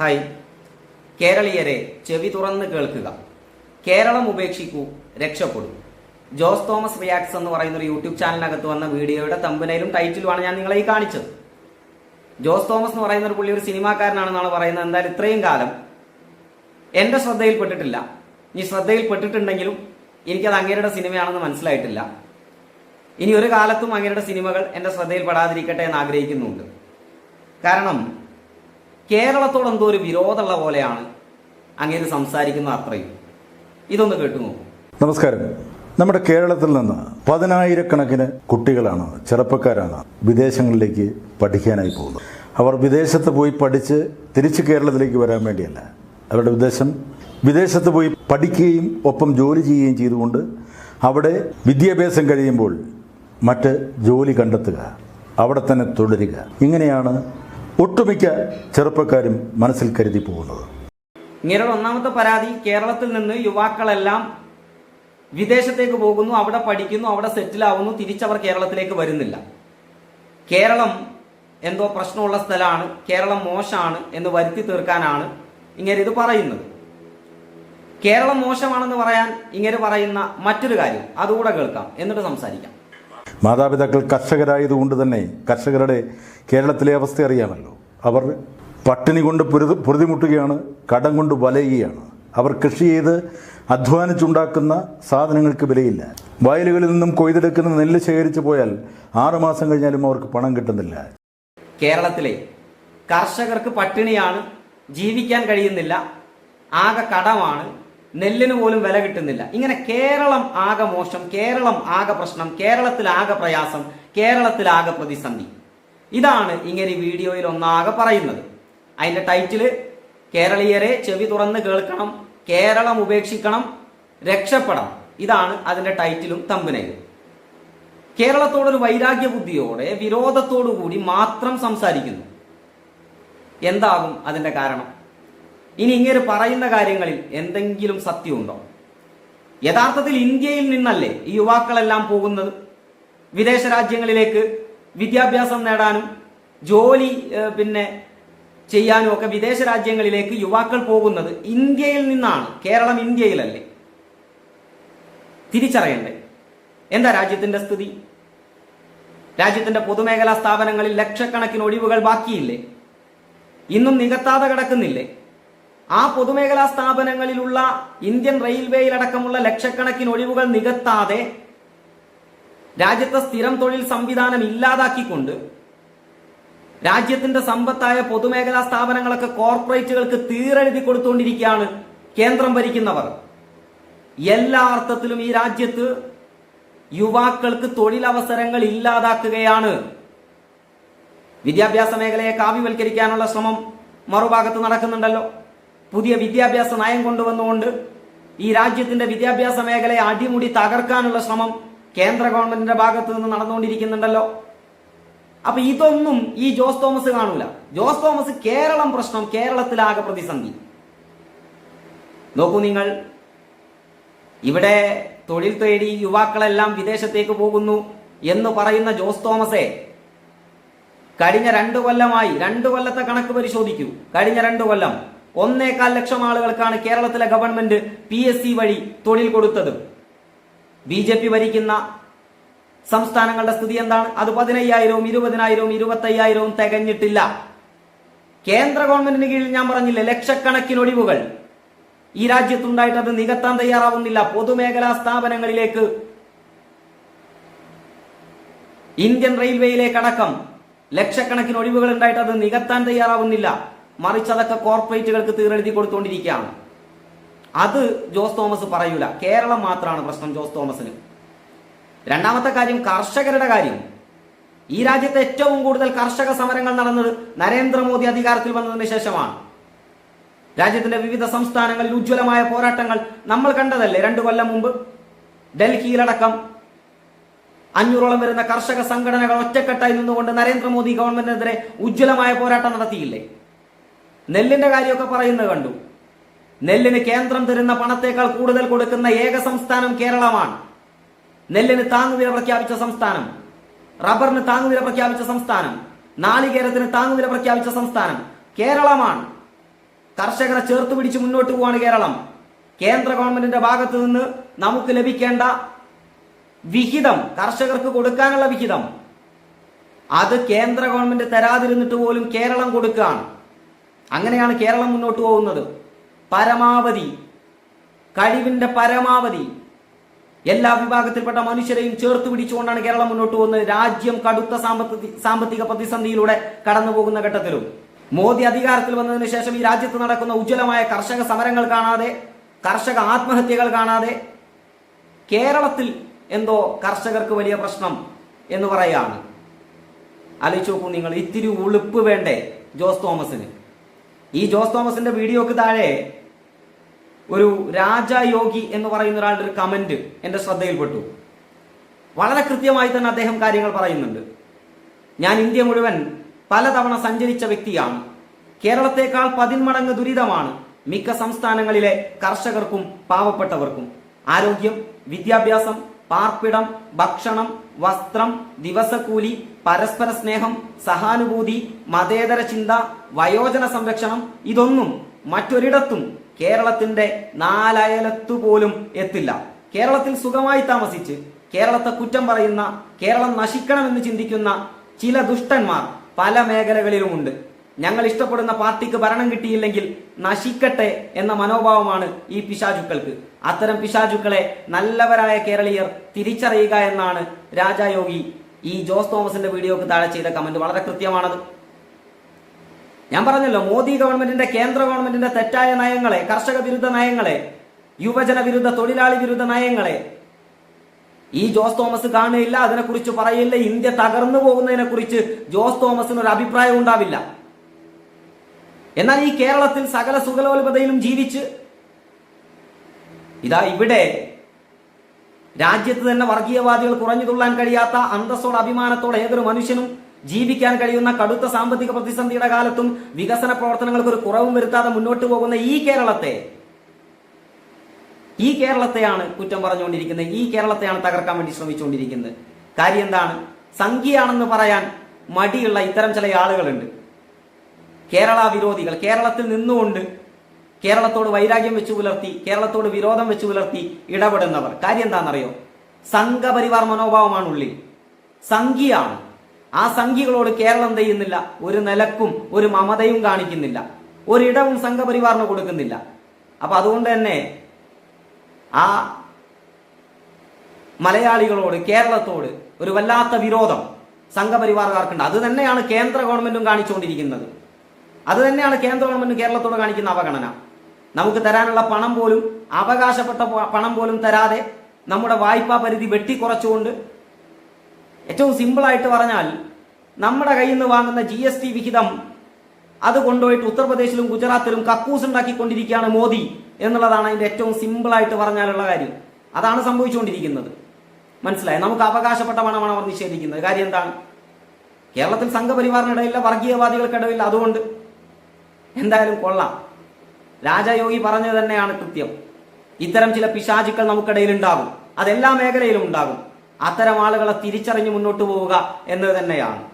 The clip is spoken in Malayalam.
ഹായ് കേരളീയരെ ചെവി തുറന്ന് കേൾക്കുക. കേരളം ഉപേക്ഷിക്കൂ രക്ഷപ്പെടൂ. ജോസ് തോമസ് റിയാക്ട്സ് എന്ന് പറയുന്ന ഒരു യൂട്യൂബ് ചാനലിനകത്ത് വന്ന വീഡിയോയുടെ തമ്പനയിലും ടൈറ്റിലുമാണ് ഞാൻ നിങ്ങളെ ഈ കാണിച്ചത്. ജോസ് തോമസ് എന്ന് പറയുന്ന ഒരു പുള്ളി ഒരു സിനിമാക്കാരനാണെന്നാണ് പറയുന്നത്. എന്തായാലും ഇത്രയും കാലം എന്റെ ശ്രദ്ധയിൽപ്പെട്ടിട്ടില്ല. ഇനി ശ്രദ്ധയിൽപ്പെട്ടിട്ടുണ്ടെങ്കിലും എനിക്കത് അങ്ങേരുടെ സിനിമയാണെന്ന് മനസ്സിലായിട്ടില്ല. ഇനി ഒരു കാലത്തും അങ്ങേരുടെ സിനിമകൾ എന്റെ ശ്രദ്ധയിൽപ്പെടാതിരിക്കട്ടെ എന്ന് ആഗ്രഹിക്കുന്നുണ്ട്. കാരണം കേരളത്തോട് എന്തോ ഒരു വിരോധമുള്ള പോലെയാണ് അങ്ങനെ സംസാരിക്കുന്ന അത്രയും. ഇതൊന്ന് കേട്ടു നോക്കൂ. നമസ്കാരം. നമ്മുടെ കേരളത്തിൽ നിന്ന് പതിനായിരക്കണക്കിന് കുട്ടികളാണ് ചെറുപ്പക്കാരാണ് വിദേശങ്ങളിലേക്ക് പഠിക്കാനായി പോകുന്നത്. അവർ വിദേശത്ത് പോയി പഠിച്ച് തിരിച്ച് കേരളത്തിലേക്ക് വരാൻ വേണ്ടിയല്ല. അവരുടെ ഉദ്ദേശം വിദേശത്ത് പോയി പഠിക്കുകയും ഒപ്പം ജോലി ചെയ്യുകയും ചെയ്തുകൊണ്ട് അവിടെ വിദ്യാഭ്യാസം കഴിയുമ്പോൾ മറ്റ് ജോലി കണ്ടെത്തുക അവിടെ തന്നെ തുടരുക. ഇങ്ങനെയാണ് ഒട്ടുമിക്ക ചെറുപ്പക്കാരും മനസ്സിൽ കരുതി പോകുന്നത്. ഇങ്ങനെയുള്ള ഒന്നാമത്തെ പരാതി കേരളത്തിൽ നിന്ന് യുവാക്കളെല്ലാം വിദേശത്തേക്ക് പോകുന്നു അവിടെ പഠിക്കുന്നു അവിടെ സെറ്റിൽ ആവുന്നു തിരിച്ചവർ കേരളത്തിലേക്ക് വരുന്നില്ല. കേരളം എന്തോ പ്രശ്നമുള്ള സ്ഥലമാണ് കേരളം മോശമാണ് എന്ന് വരുത്തി തീർക്കാനാണ് ഇങ്ങനെ ഇത് പറയുന്നത്. കേരളം മോശമാണെന്ന് പറയാൻ ഇങ്ങനെ പറയുന്ന മറ്റൊരു കാര്യം അതുകൂടെ കേൾക്കാം എന്നിട്ട് സംസാരിക്കാം. മാതാപിതാക്കൾ കർഷകരായതുകൊണ്ട് തന്നെ കർഷകരുടെ കേരളത്തിലെ അവസ്ഥ അറിയാമല്ലോ. അവർ പട്ടിണി കൊണ്ട് പൊരുതി പൊരുതിമുട്ടുകയാണ് കടം കൊണ്ട് വലയുകയാണ്. അവർ കൃഷി ചെയ്ത് അധ്വാനിച്ചുണ്ടാക്കുന്ന സാധനങ്ങൾക്ക് വിലയില്ല. വയലുകളിൽ നിന്നും കൊയ്തെടുക്കുന്ന നെല്ല് ശേഖരിച്ചു പോയാൽ ആറുമാസം കഴിഞ്ഞാലും അവർക്ക് പണം കിട്ടുന്നില്ല. കേരളത്തിലെ കർഷകർക്ക് പട്ടിണിയാണ് ജീവിക്കാൻ കഴിയുന്നില്ല ആകെ കടമാണ് നെല്ലിന് പോലും വില കിട്ടുന്നില്ല. ഇങ്ങനെ കേരളം ആകെ മോശം കേരളം ആകെ പ്രശ്നം കേരളത്തിൽ ആകെ പ്രയാസം കേരളത്തിൽ ആകെ പ്രതിസന്ധി. ഇതാണ് ഇങ്ങനെ വീഡിയോയിൽ ഒന്നാകെ പറയുന്നത്. അതിന്റെ ടൈറ്റിൽ കേരളീയരെ ചെവി തുറന്ന് കേൾക്കണം കേരളം ഉപേക്ഷിക്കണം രക്ഷപ്പെടണം. ഇതാണ് അതിന്റെ ടൈറ്റിലും തമ്പുനയും കേരളത്തോടൊരു വൈരാഗ്യ ബുദ്ധിയോടെ വിരോധത്തോടു കൂടി മാത്രം സംസാരിക്കുന്നു. എന്താകും അതിന്റെ കാരണം? ഇനി ഇങ്ങനെ പറയുന്ന കാര്യങ്ങളിൽ എന്തെങ്കിലും സത്യമുണ്ടോ? യഥാർത്ഥത്തിൽ ഇന്ത്യയിൽ നിന്നല്ലേ ഈ യുവാക്കളെല്ലാം പോകുന്നത്? വിദേശ രാജ്യങ്ങളിലേക്ക് വിദ്യാഭ്യാസം നേടാനും ജോലി പിന്നെ ചെയ്യാനും ഒക്കെ വിദേശ രാജ്യങ്ങളിലേക്ക് യുവാക്കൾ പോകുന്നത് ഇന്ത്യയിൽ നിന്നാണ്. കേരളം ഇന്ത്യയിലല്ലേ? തിരിച്ചറിയണ്ടേ? എന്താ രാജ്യത്തിന്റെ സ്ഥിതി? രാജ്യത്തിന്റെ പൊതുമേഖലാ സ്ഥാപനങ്ങളിൽ ലക്ഷക്കണക്കിന് ഒഴിവുകൾ ബാക്കിയില്ലേ? ഇന്നും നികത്താതെ കിടക്കുന്നില്ലേ? ആ പൊതുമേഖലാ സ്ഥാപനങ്ങളിലുള്ള ഇന്ത്യൻ റെയിൽവേയിലടക്കമുള്ള ലക്ഷക്കണക്കിന് ഒഴിവുകൾ നികത്താതെ രാജ്യത്തെ സ്ഥിരം തൊഴിൽ സംവിധാനം ഇല്ലാതാക്കിക്കൊണ്ട് രാജ്യത്തിന്റെ സമ്പത്തായ പൊതുമേഖലാ സ്ഥാപനങ്ങളൊക്കെ കോർപ്പറേറ്റുകൾക്ക് തീരെഴുതി കൊടുത്തുകൊണ്ടിരിക്കുകയാണ് കേന്ദ്രം ഭരിക്കുന്നവർ. എല്ലാ അർത്ഥത്തിലും ഈ രാജ്യത്ത് യുവാക്കൾക്ക് തൊഴിലവസരങ്ങൾ ഇല്ലാതാക്കുകയാണ്. വിദ്യാഭ്യാസ മേഖലയെ കാവ്യവൽക്കരിക്കാനുള്ള ശ്രമം മറുഭാഗത്ത് നടക്കുന്നുണ്ടല്ലോ. പുതിയ വിദ്യാഭ്യാസ നയം കൊണ്ടുവന്നുകൊണ്ട് ഈ രാജ്യത്തിന്റെ വിദ്യാഭ്യാസ മേഖലയെ അടിമുടി തകർക്കാനുള്ള ശ്രമം കേന്ദ്ര ഗവൺമെന്റിന്റെ ഭാഗത്തു നിന്ന് നടന്നുകൊണ്ടിരിക്കുന്നുണ്ടല്ലോ. അപ്പൊ ഇതൊന്നും ഈ ജോസ് തോമസ് കാണൂല. ജോസ് തോമസ് കേരളം പ്രശ്നം കേരളത്തിലാകെ പ്രതിസന്ധി. നോക്കൂ നിങ്ങൾ. ഇവിടെ തൊഴിൽ തേടി യുവാക്കളെല്ലാം വിദേശത്തേക്ക് പോകുന്നു എന്ന് പറയുന്ന ജോസ് തോമസെ കഴിഞ്ഞ രണ്ടു കൊല്ലമായി രണ്ടു കൊല്ലത്തെ കണക്ക് പരിശോധിക്കൂ. കഴിഞ്ഞ രണ്ടു കൊല്ലം. ഒന്നേകാൽ ലക്ഷം ആളുകൾക്കാണ് കേരളത്തിലെ ഗവൺമെന്റ് പി എസ് സി വഴി തൊഴിൽ കൊടുത്തത്. ബി ജെ പി ഭരിക്കുന്ന സംസ്ഥാനങ്ങളുടെ സ്ഥിതി എന്താണ്? അത് പതിനയ്യായിരവും ഇരുപതിനായിരവും ഇരുപത്തയ്യായിരവും തികഞ്ഞിട്ടില്ല. കേന്ദ്ര ഗവൺമെന്റിന് കീഴിൽ ഞാൻ പറഞ്ഞില്ലേ ലക്ഷക്കണക്കിന് ഒഴിവുകൾ. ഈ രാജ്യത്തുണ്ടായിട്ട് അത് നികത്താൻ തയ്യാറാവുന്നില്ല. പൊതുമേഖലാ സ്ഥാപനങ്ങളിലേക്ക് ഇന്ത്യൻ റെയിൽവേയിലേക്കടക്കം ലക്ഷക്കണക്കിന് ഒഴിവുകൾ ഉണ്ടായിട്ട് അത് നികത്താൻ തയ്യാറാവുന്നില്ല. മറിച്ച് അതൊക്കെ കോർപ്പറേറ്റുകൾക്ക് തീരെഴുതി കൊടുത്തുകൊണ്ടിരിക്കുകയാണ് അത് ജോസ് തോമസ് പറയൂല. കേരളം മാത്രമാണ് പ്രശ്നം ജോസ് തോമസിന്. രണ്ടാമത്തെ കാര്യം കർഷകരുടെ കാര്യം. ഈ രാജ്യത്ത് ഏറ്റവും കൂടുതൽ കർഷക സമരങ്ങൾ നടന്നത് നരേന്ദ്രമോദി അധികാരത്തിൽ വന്നതിന് ശേഷമാണ്. രാജ്യത്തിന്റെ വിവിധ സംസ്ഥാനങ്ങളിൽ ഉജ്ജ്വലമായ പോരാട്ടങ്ങൾ നമ്മൾ കണ്ടതല്ലേ? രണ്ടു കൊല്ലം മുമ്പ് ഡൽഹിയിലടക്കം അഞ്ഞൂറോളം വരുന്ന കർഷക സംഘടനകൾ ഒറ്റക്കെട്ടായി നിന്നുകൊണ്ട് നരേന്ദ്രമോദി ഗവൺമെന്റിനെതിരെ ഉജ്ജ്വലമായ പോരാട്ടം നടത്തിയില്ലേ? നെല്ലിന്റെ കാര്യമൊക്കെ പറയുന്നത് കണ്ടു. നെല്ലിന് കേന്ദ്രം തരുന്ന പണത്തേക്കാൾ കൂടുതൽ കൊടുക്കുന്ന ഏക സംസ്ഥാനം കേരളമാണ്. നെല്ലിന് താങ്ങുവില പ്രഖ്യാപിച്ച സംസ്ഥാനം. റബ്ബറിന് താങ്ങുവില പ്രഖ്യാപിച്ച സംസ്ഥാനം. നാളികേരത്തിന് താങ്ങുവില പ്രഖ്യാപിച്ച സംസ്ഥാനം കേരളമാണ്. കർഷകരെ ചേർത്ത് പിടിച്ച് മുന്നോട്ട് പോവാണ് കേരളം. കേന്ദ്ര ഗവൺമെന്റിന്റെ ഭാഗത്ത് നിന്ന് നമുക്ക് ലഭിക്കേണ്ട വിഹിതം കർഷകർക്ക് കൊടുക്കാനുള്ള വിഹിതം. അത് കേന്ദ്ര ഗവൺമെന്റ് തരാതിരുന്നിട്ട് പോലും കേരളം കൊടുക്കുകയാണ്. അങ്ങനെയാണ് കേരളം മുന്നോട്ട് പോകുന്നത്. പരമാവധി കഴിവിന്റെ പരമാവധി എല്ലാ വിഭാഗത്തിൽപ്പെട്ട മനുഷ്യരെയും ചേർത്ത് പിടിച്ചുകൊണ്ടാണ് കേരളം മുന്നോട്ട് പോകുന്നത്. രാജ്യം കടുത്ത സാമ്പത്തിക സാമ്പത്തിക പ്രതിസന്ധിയിലൂടെ കടന്നു പോകുന്ന ഘട്ടത്തിലും. മോദി അധികാരത്തിൽ വന്നതിന് ശേഷം ഈ രാജ്യത്ത് നടക്കുന്ന ഉജ്ജ്വലമായ കർഷക സമരങ്ങൾ കാണാതെ കർഷക ആത്മഹത്യകൾ കാണാതെ കേരളത്തിൽ എന്തോ കർഷകർക്ക് വലിയ പ്രശ്നം എന്ന് പറയാണ് ആലോചിച്ച് നോക്കൂ നിങ്ങൾ ഇത്തിരി ഉളുപ്പ് വേണ്ടേ ജോസ് തോമസിന്? ഈ ജോസ് തോമസിന്റെ വീഡിയോക്ക് താഴെ ഒരു രാജയോഗി എന്ന് പറയുന്ന ഒരാളുടെ ഒരു കമന്റ് എന്റെ ശ്രദ്ധയിൽപ്പെട്ടു. വളരെ കൃത്യമായി തന്നെ അദ്ദേഹം കാര്യങ്ങൾ പറയുന്നുണ്ട്. ഞാൻ ഇന്ത്യ മുഴുവൻ പലതവണ സഞ്ചരിച്ച വ്യക്തിയാണ്. കേരളത്തെക്കാൾ പതിന്മടങ്ങ് ദുരിതമാണ് മിക്ക സംസ്ഥാനങ്ങളിലെ കർഷകർക്കും പാവപ്പെട്ടവർക്കും. ആരോഗ്യം വിദ്യാഭ്യാസം പാർപ്പിടം ഭക്ഷണം വസ്ത്രം ദിവസക്കൂലി പരസ്പര സ്നേഹം സഹാനുഭൂതി മതേതര ചിന്ത വയോജന സംരക്ഷണം ഇതൊന്നും മറ്റൊരിടത്തും കേരളത്തിന്റെ നാലയലത്തു പോലും എത്തില്ല. കേരളത്തിൽ സുഖമായി താമസിച്ച് കേരളത്തെ കുറ്റം പറയുന്ന കേരളം നശിക്കണമെന്ന് ചിന്തിക്കുന്ന ചില ദുഷ്ടന്മാർ പല മേഖലകളിലുമുണ്ട്. ഞങ്ങൾ ഇഷ്ടപ്പെടുന്ന പാർട്ടിക്ക് ഭരണം കിട്ടിയില്ലെങ്കിൽ നശിക്കട്ടെ എന്ന മനോഭാവമാണ് ഈ പിശാചുക്കൾക്ക്. അത്തരം പിശാചുക്കളെ നല്ലവരായ കേരളീയർ തിരിച്ചറിയുക എന്നാണ് രാജായോഗി ഈ ജോസ് തോമസിന്റെ വീഡിയോക്ക് താഴെ ചെയ്ത കമന്റ് വളരെ കൃത്യമാണത്. ഞാൻ പറഞ്ഞല്ലോ മോദി ഗവൺമെന്റിന്റെ കേന്ദ്ര ഗവൺമെന്റിന്റെ തെറ്റായ നയങ്ങളെ കർഷക വിരുദ്ധ നയങ്ങളെ യുവജന വിരുദ്ധ തൊഴിലാളി വിരുദ്ധ നയങ്ങളെ ഈ ജോസ് തോമസ് കാണുകയില്ല. അതിനെക്കുറിച്ച് പറയില്ല ഇന്ത്യ തകർന്നു പോകുന്നതിനെ കുറിച്ച് ജോസ് തോമസിന് ഒരു അഭിപ്രായം ഉണ്ടാവില്ല. എന്നാൽ ഈ കേരളത്തിൽ സകല സുഗലോൽപതയിലും ജീവിച്ച് ഇതാ ഇവിടെ രാജ്യത്ത് തന്നെ വർഗീയവാദികൾ കുറഞ്ഞു തുള്ളാൻ കഴിയാത്ത അന്തസ്സോടെ അഭിമാനത്തോടെ ഏതൊരു മനുഷ്യനും ജീവിക്കാൻ കഴിയുന്ന കടുത്ത സാമ്പത്തിക പ്രതിസന്ധിയുടെ കാലത്തും വികസന പ്രവർത്തനങ്ങൾക്ക് ഒരു കുറവും വരുത്താതെ മുന്നോട്ട് പോകുന്ന ഈ കേരളത്തെ ഈ കേരളത്തെയാണ് കുറ്റം പറഞ്ഞുകൊണ്ടിരിക്കുന്നത്. ഈ കേരളത്തെയാണ് തകർക്കാൻ വേണ്ടി ശ്രമിച്ചുകൊണ്ടിരിക്കുന്നത്. കാര്യം എന്താണ്? സംഖ്യയാണെന്ന് പറയാൻ മടിയുള്ള ഇത്തരം ചില ആളുകളുണ്ട്. കേരള വിരോധികൾ കേരളത്തിൽ നിന്നുകൊണ്ട് കേരളത്തോട് വൈരാഗ്യം വെച്ചു പുലർത്തി കേരളത്തോട് വിരോധം വെച്ചു പുലർത്തി ഇടപെടുന്നവർ. കാര്യം എന്താണെന്നറിയോ? സംഘപരിവാർ മനോഭാവമാണ് ഉള്ളിൽ. സംഖ്യയാണ് ആ സംഖ്യകളോട് കേരളം ചെയ്യുന്നില്ല? ഒരു നിലക്കും ഒരു മമതയും കാണിക്കുന്നില്ല. ഒരിടവും സംഘപരിവാറിന് കൊടുക്കുന്നില്ല. അപ്പൊ അതുകൊണ്ട് തന്നെ ആ മലയാളികളോട് കേരളത്തോട് ഒരു വല്ലാത്ത വിരോധം സംഘപരിവാറുകാർക്കുണ്ട് അത് തന്നെയാണ് കേന്ദ്ര ഗവൺമെന്റും കാണിച്ചുകൊണ്ടിരിക്കുന്നത്. അത് തന്നെയാണ് കേന്ദ്ര ഗവൺമെന്റ് കേരളത്തോട് കാണിക്കുന്ന അവഗണന. നമുക്ക് തരാനുള്ള പണം പോലും അവകാശപ്പെട്ട പണം പോലും തരാതെ നമ്മുടെ വായ്പാ പരിധി വെട്ടിക്കുറച്ചുകൊണ്ട് ഏറ്റവും സിമ്പിളായിട്ട് പറഞ്ഞാൽ നമ്മുടെ കയ്യിൽ നിന്ന് വാങ്ങുന്ന ജി എസ് ടി വിഹിതം അത് കൊണ്ടുപോയിട്ട് ഉത്തർപ്രദേശിലും ഗുജറാത്തിലും കക്കൂസ് ഉണ്ടാക്കിക്കൊണ്ടിരിക്കുകയാണ് മോദി എന്നുള്ളതാണ് അതിന്റെ ഏറ്റവും സിമ്പിളായിട്ട് പറഞ്ഞാലുള്ള കാര്യം. അതാണ് സംഭവിച്ചുകൊണ്ടിരിക്കുന്നത്. മനസ്സിലായി? നമുക്ക് അവകാശപ്പെട്ട പണമാണ് അവർ നിഷേധിക്കുന്നത്. കാര്യം എന്താണ്? കേരളത്തിൽ സംഘപരിവാറിനിടയില്ല വർഗീയവാദികൾക്കിടയില്ല അതുകൊണ്ട് എന്തായാലും കൊള്ളാം. രാജയോഗി പറഞ്ഞത് തന്നെയാണ് കൃത്യം. ഇത്തരം ചില പിശാചുക്കൾ നമുക്കിടയിൽ ഉണ്ടാകും അതെല്ലാ മേഖലയിലും ഉണ്ടാകും. അത്തരം ആളുകളെ തിരിച്ചറിഞ്ഞ് മുന്നോട്ട് പോവുക എന്നത് തന്നെയാണ്.